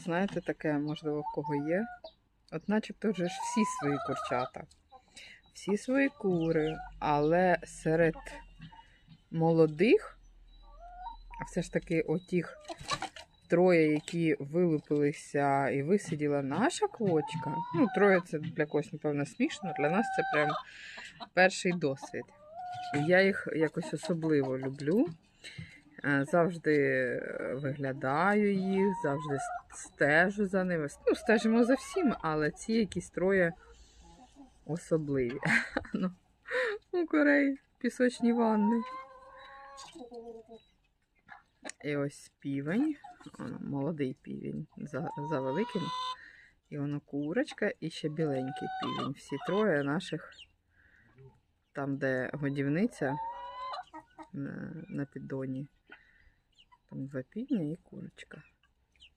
знаєте, таке, можливо, в кого є. От начебто вже ж всі свої курчата, всі свої кури, але серед молодих, а все ж таки отіх троє, які вилупилися і висиділа наша квочка. Ну, троє це для когось, напевно, смішно. Для нас це прям перший досвід. І я їх якось особливо люблю. Е, Завжди е, виглядаю їх, завжди стежу за ними. Ну, стежимо за всіма, але ці якісь троє особливі. Ну, у Кореї пісочні ванни. І ось півень, молодий півень за, за великим. І воно курочка і ще біленький півень. Всі троє наших, там, де годівниця на, на піддоні. Там два півня і курочка.